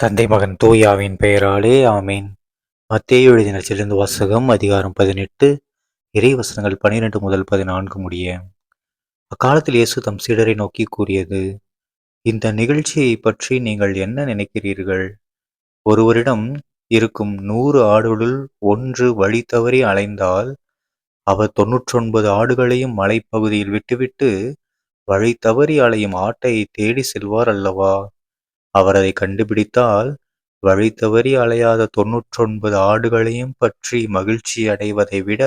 தந்தை மகன் தூயாவின் பெயராலே ஆமீன். மத்திய எழுதின சிறந்த வாசகம் அதிகாரம் பதினெட்டு இறை வசனங்கள் பனிரெண்டு முதல் பதினான்கு முடிய. அக்காலத்தில் இயேசு தம் சீடரை நோக்கி கூறியது இந்த நிகழ்ச்சியை பற்றி நீங்கள் என்ன நினைக்கிறீர்கள்? ஒருவரிடம் இருக்கும் நூறு ஆடுகளுள் ஒன்று வழி தவறி அலைந்தால் அவர் தொன்னூற்றொன்பது ஆடுகளையும் மலைப்பகுதியில் விட்டுவிட்டு வழி தவறி அலையும் ஆட்டை தேடி செல்வார் அல்லவா? அவர் கண்டுபிடித்தால் வழி தவறி அலையாத தொன்னூற்றொன்பது ஆடுகளையும் பற்றி மகிழ்ச்சி அடைவதை விட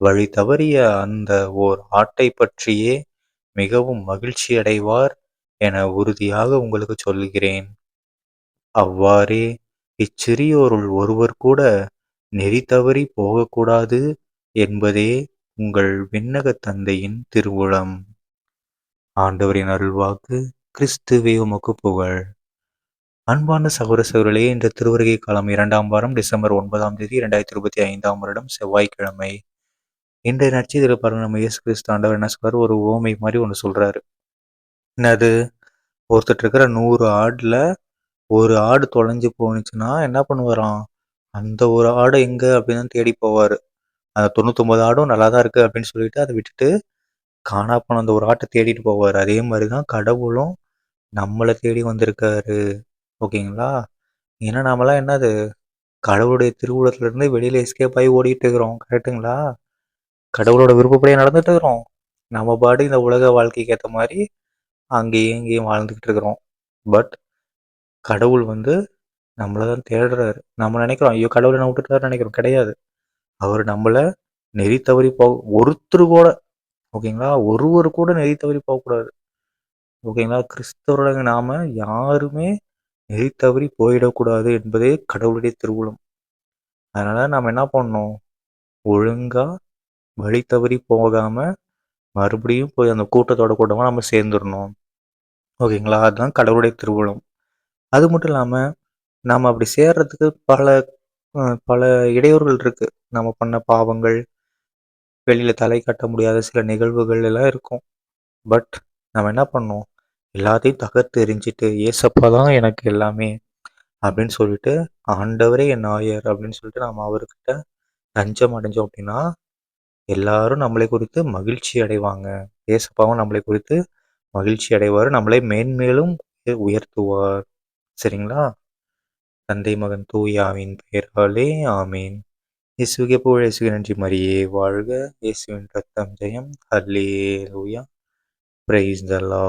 வழி தவறிய அந்த ஓர் ஆட்டை பற்றியே மிகவும் மகிழ்ச்சி அடைவார் என உறுதியாக உங்களுக்கு சொல்கிறேன் அவ்வாறே இச்சிறியோருள் ஒருவர் கூட நெறி தவறி போகக்கூடாது என்பதே உங்கள் விண்ணக தந்தையின் திருவுளம். ஆண்டவரின் அருள்வாக்கு. கிறிஸ்துவே உமக்கு புகழ். அன்பான சகோதர சகோதரே இன்று திருவருகை காலம் இரண்டாம் வாரம் டிசம்பர் ஒன்பதாம் தேதி இரண்டாயிரத்தி இருபத்தி ஐந்தாம் வருடம் செவ்வாய்க்கிழமை. இன்றைய நட்சத்திர பாருங்க நம்ம இயேசு கிறிஸ்து ஆண்டவர் என்ன சொல்றாரு? ஒரு ஓமை மாதிரி ஒன்று சொல்றாரு. என்னது? ஒருத்தர் இருக்கிற நூறு ஆடில் ஒரு ஆடு தொலைஞ்சு போனுச்சுன்னா என்ன பண்ணுவாராம்? அந்த ஒரு ஆடு எங்க அப்படின்னு தேடி போவார். அந்த தொண்ணூத்தொம்பது ஆடும் நல்லா தான் இருக்கு அப்படின்னு சொல்லிட்டு அதை விட்டுட்டு காணா போன அந்த ஒரு ஆட்டை தேடிட்டு போவார். அதே மாதிரி தான் கடவுளும் நம்மளை தேடி வந்திருக்காரு. ஓகேங்களா? ஏன்னா நாமெல்லாம் என்னது? கடவுளுடைய திருவுலத்திலிருந்து வெளியில் எஸ்கேப் ஆகி ஓடிட்டு இருக்கிறோம் கரெக்டுங்களா கடவுளோட விருப்பப்படியே நடந்துட்டு இருக்கிறோம். நம்ம பாடு இந்த உலக வாழ்க்கைக்கு ஏற்ற மாதிரி அங்கேயும் இங்கேயும் வாழ்ந்துக்கிட்டு இருக்கிறோம். பட் கடவுள் வந்து நம்மளை தான் தேடுறாரு. நம்ம நினைக்கிறோம் ஐயோ கடவுளை நான் விட்டுட்டாரு நினைக்கிறோம். கிடையாது. அவர் நம்மளை நெறி தவறி போக ஒருத்தர் கூட ஓகேங்களா? ஒருவர் கூட நெறி தவறி போகக்கூடாது. ஓகேங்களா? கிறிஸ்தவர்களாக நாம் யாருமே நெறி தவறி போயிடக்கூடாது என்பதே கடவுளுடைய திருவுளம். அதனால் நாம் என்ன பண்ணணும்? ஒழுங்காக வழி தவறி போகாமல் மறுபடியும் போய் அந்த கூட்டத்தோட கூட்டமாக நம்ம சேர்ந்துடணும். ஓகேங்களா? அதுதான் கடவுளுடைய திருவுளம். அது மட்டும் இல்லாமல் நாம் அப்படி சேர்றதுக்கு பல பல இடையூறுகள் இருக்குது நம்ம பண்ண பாவங்கள் வெளியில் தலை கட்ட முடியாத சில நிகழ்வுகள் எல்லாம் இருக்கும். பட் நம்ம என்ன பண்ணோம் எல்லாத்தையும் தகர்த்து எரிஞ்சிட்டு ஏசப்பா தான் எனக்கு எல்லாமே அப்படின்னு சொல்லிட்டு ஆண்டவரே என் ஆயர் அப்படின்னு சொல்லிட்டு நம்ம அவர்கிட்ட லஞ்சம் அடைஞ்சோம் அப்படின்னா எல்லாரும் நம்மளை குறித்து மகிழ்ச்சி அடைவாங்க. ஏசப்பாவும் நம்மளை குறித்து மகிழ்ச்சி அடைவார். நம்மளை மேன்மேலும் உயர்த்துவார். சரிங்களா? தந்தை மகன் தூயாவின் பெயராலே ஆமீன். இயேசுகே புகழ் இயேசுகே நன்றி மரியே. வாழ்க இயேசுவின் ரத்தம் ஜெயம். ஹல்லே லூயா பிரைஸ் த லா